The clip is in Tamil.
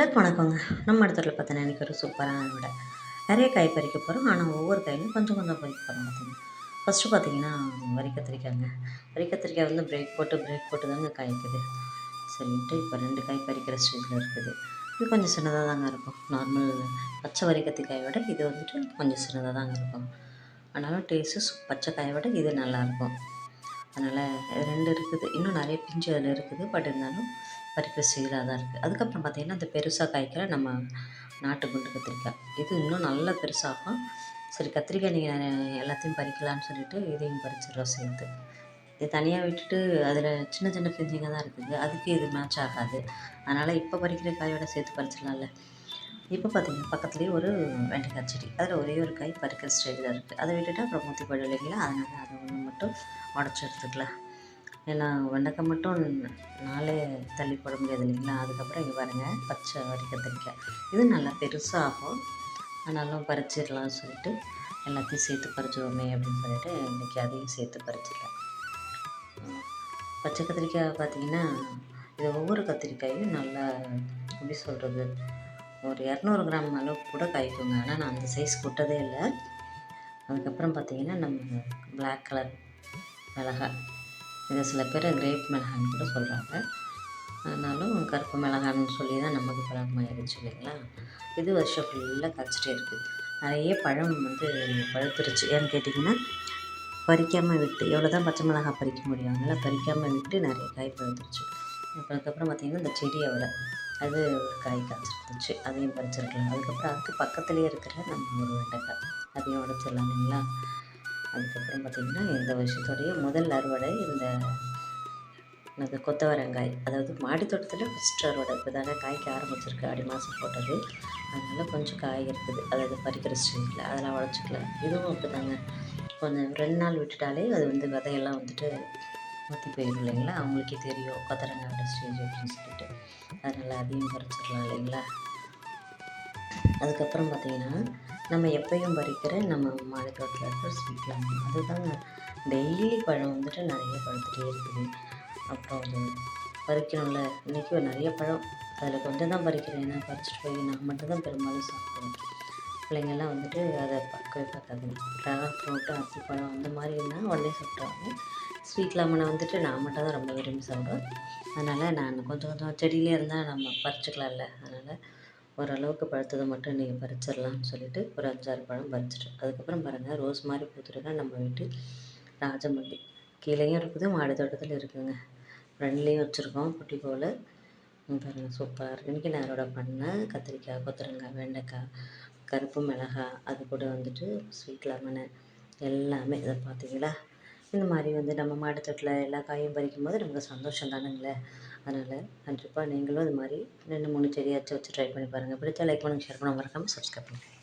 எல்லாருக்கும் வணக்கங்க நம்ம இடத்துல பார்த்தீங்கன்னா இன்றைக்கி ஒரு சூப்பரான விட. நிறைய காய் பறிக்க போகிறோம் ஆனால் ஒவ்வொரு காயிலும் கொஞ்சம் கொஞ்சம் பறிக்க போகிறோம் பார்த்தீங்கன்னா ஃபஸ்ட்டு பார்த்தீங்கன்னா வரி கத்திரிக்காய்ங்க வரி கத்திரிக்காய் வந்து பிரேக் போட்டு பிரேக் போட்டு தாங்க காய்க்குது. சரின்ட்டு இப்போ ரெண்டு காய் பறிக்கிற ஸ்டேஜில் இருக்குது. இது கொஞ்சம் சின்னதாக தாங்க இருக்கும். நார்மல் பச்சை வரி கத்திரிக்காயை விட இது வந்துட்டு கொஞ்சம் சின்னதாக தாங்க இருக்கும். ஆனாலும் டேஸ்ட்டு பச்சை காயை விட இது நல்லாயிருக்கும் அதனால் ரெண்டு இருக்குது. இன்னும் நிறைய பிஞ்சு அதில் இருக்குது. பட் இருந்தாலும் பறிப்பு ஸ்டேஜில் தான் இருக்குது அதுக்கப்புறம் பார்த்திங்கன்னா அந்த பெருசாக காய்க்கிற நம்ம நாட்டு குண்டு கத்திரிக்காய். இது இன்னும் நல்லா பெருசாகும் சரி கத்திரிக்காய் நீங்கள் எல்லாத்தையும் பறிக்கலான்னு சொல்லிட்டு இதையும் பறிச்சிடுறோம் சேர்த்து. இது தனியாக விட்டுட்டு அதில் சின்ன சின்ன பிஞ்சுங்க தான் இருக்குது. அதுக்கு இது மேட்ச் ஆகாது. அதனால் இப்போ பறிக்கிற காயோட சேர்த்து பறிச்சிடலாம்ல. இப்போ பார்த்தீங்கன்னா பக்கத்துலேயே ஒரு வெண்டைக்காய் செடி. அதில் ஒரே ஒரு காய் பறிக்கிற ஸ்டேஜில் இருக்குது அதை விட்டுட்டு அப்புறம் மூத்தி போயிடும் இல்லைங்களா? அதனால் அதை ஒன்று மட்டும் உடச்சி எடுத்துக்கலாம். ஏன்னா வெண்டைக்காய் மட்டும் நாளே தள்ளி போட முடியாது இல்லைங்களா? அதுக்கப்புறம் இங்கே பாருங்கள் பச்சை வரி கத்திரிக்காய் இது நல்லா பெருசாகும் ஆனாலும் பறிச்சிடலாம்னு சொல்லிட்டு எல்லாத்தையும் சேர்த்து பறிச்சிடுவோமே அப்படின்னு சொல்லிட்டு இன்றைக்கி அதையும் சேர்த்து பறிச்சிடலாம் பச்சை கத்திரிக்காய் பார்த்திங்கன்னா இது ஒவ்வொரு கத்திரிக்காயும் நல்லா எப்படி சொல்கிறது ஒரு இரநூறு கிராம் அளவுக்கு கூட காய்க்குங்க. ஆனால் நான் அந்த சைஸ் கொட்டதே இல்லை. அதுக்கப்புறம் பார்த்திங்கன்னா நம்ம பிளாக் கலர் மிளகாய். இதை சில பேர் கிரேப் மிளகான்னு கூட சொல்கிறாங்க ஆனாலும் கருப்பு மிளகான்னு சொல்லி தான் நமக்கு பழகமாயிருச்சு இல்லைங்களா? இது வருஷம் ஃபுல்லாக காய்ச்சிட்டே இருக்குது நிறைய பழம் வந்து பழுத்துருச்சு. ஏன்னு கேட்டிங்கன்னா பறிக்காமல் விட்டு எவ்வளோ தான் பச்சை மிளகாய் பறிக்க முடியும் அதனால் பறிக்காமல் விட்டு நிறைய காய் பழுத்துருச்சு. அதுக்கப்புறம் பார்த்திங்கன்னா இந்த செடியை விட அது ஒரு காய் காய்ச்சிருந்துச்சு. அதையும் பறிச்சிருக்கலாம். அதுக்கப்புறம் அதுக்கு பக்கத்துலேயே இருக்கிற நம்ம ஒரு வெண்டைக்காய். அதையும் உடச்சிடலாம் இல்லைங்களா? அதுக்கப்புறம் பார்த்திங்கன்னா இந்த வருஷத்துடைய முதல் அறுவடை இந்த எனக்கு கொத்தவரங்காய். அதாவது மாடி தோட்டத்தில் ஃபஸ்ட் அறுவடை. இப்போ தானே காய்க்க ஆரம்பிச்சிருக்கு. ஆடி மாதம் போட்டது. அதனால் கொஞ்சம் காய் இருக்குது அதாவது பறிக்கிற ஸ்ட்ரீட்டில் அதெல்லாம் உடச்சிக்கலாம் இதுவும் அப்படி தாங்க கொஞ்சம் ரெண்டு நாள் விட்டுட்டாலே அது வந்து விதையெல்லாம் வந்துட்டு ஊற்றி போயிடும் இல்லைங்களா? அவங்களுக்கே தெரியும். கொத்தரங்காயோட ஸ்டேஜ் அப்படின்னு சொல்லிட்டு. அதனால் அதையும் பறிச்சிடலாம் இல்லைங்களா? அதுக்கப்புறம் பார்த்திங்கன்னா நம்ம எப்பயும் பறிக்கிற நம்ம மாடி தோட்டத்தில் இருக்கிற ஸ்வீட் லெமன் அதுதாங்க டெய்லி பழம் வந்துட்டு நிறைய பழுத்துட்டே இருக்குது. அப்புறம் அது பறிக்கணும்ல. இன்றைக்கி நிறைய பழம். அதில் கொஞ்சம் தான் பறிக்கிறேன். ஏன்னா பறிச்சிட்டு போய் நான் மட்டும் தான் பெரும்பாலும் சாப்பிடுவேன். பிள்ளைங்கள்லாம் வந்துட்டு அதை பார்க்கவே பார்க்காது. ட்ராகன் ஃப்ரூட்டு அத்திப்பழம் அந்த மாதிரி இருந்தால் உடனே சாப்பிட்ருவாங்க ஸ்வீட் லெமனை வந்துட்டு நான் மட்டும் தான் ரொம்ப விரும்பி சாப்பிடுவேன். அதனால் நான் கொஞ்சம் கொஞ்சம் செடியிலே இருந்தால் நம்ம பறிச்சுக்கலாம்ல. அதனால் ஓரளவுக்கு பழுத்ததை மட்டும் இன்றைக்கி பறிச்சிடலாம்னு சொல்லிட்டு ஒரு அஞ்சாறு பழம் பறிச்சிட்டேன் அதுக்கப்புறம் பாருங்கள் ரோஸ் மாதிரி பூத்துருக்கா நம்ம வீட்டு ராஜமல்லி. கீழேயும் இருக்குது மாடி தோட்டத்தில் இருக்குதுங்க ஃப்ரெண்ட்லேயும் வச்சுருக்கோம் குட்டி போல் பாருங்கள் சூப்பராக இருக்குது இன்றைக்கி நான் அறுவடை பண்ணேன் கத்திரிக்காய் கொத்தரங்காய் வெண்டைக்காய் கருப்பு மிளகாய் அது கூட வந்துட்டு ஸ்வீட் லெமனு எல்லாமே இதை பார்த்தீங்களா? இந்த மாதிரி வந்து நம்ம மாடி தோட்டத்தில் எல்லா காயும் பறிக்கும் போது நமக்கு சந்தோஷம் தானுங்களே. அதனால் கண்டிப்பாக நீங்களும் இது மாதிரி ரெண்டு மூணு செடியாச்சும் வச்சு ட்ரை பண்ணி பாருங்கள் பிடிச்சா லைக் பண்ணுங்கள் ஷேர் பண்ண மறக்காமல் சப்ஸ்கிரைப் பண்ணுங்கள்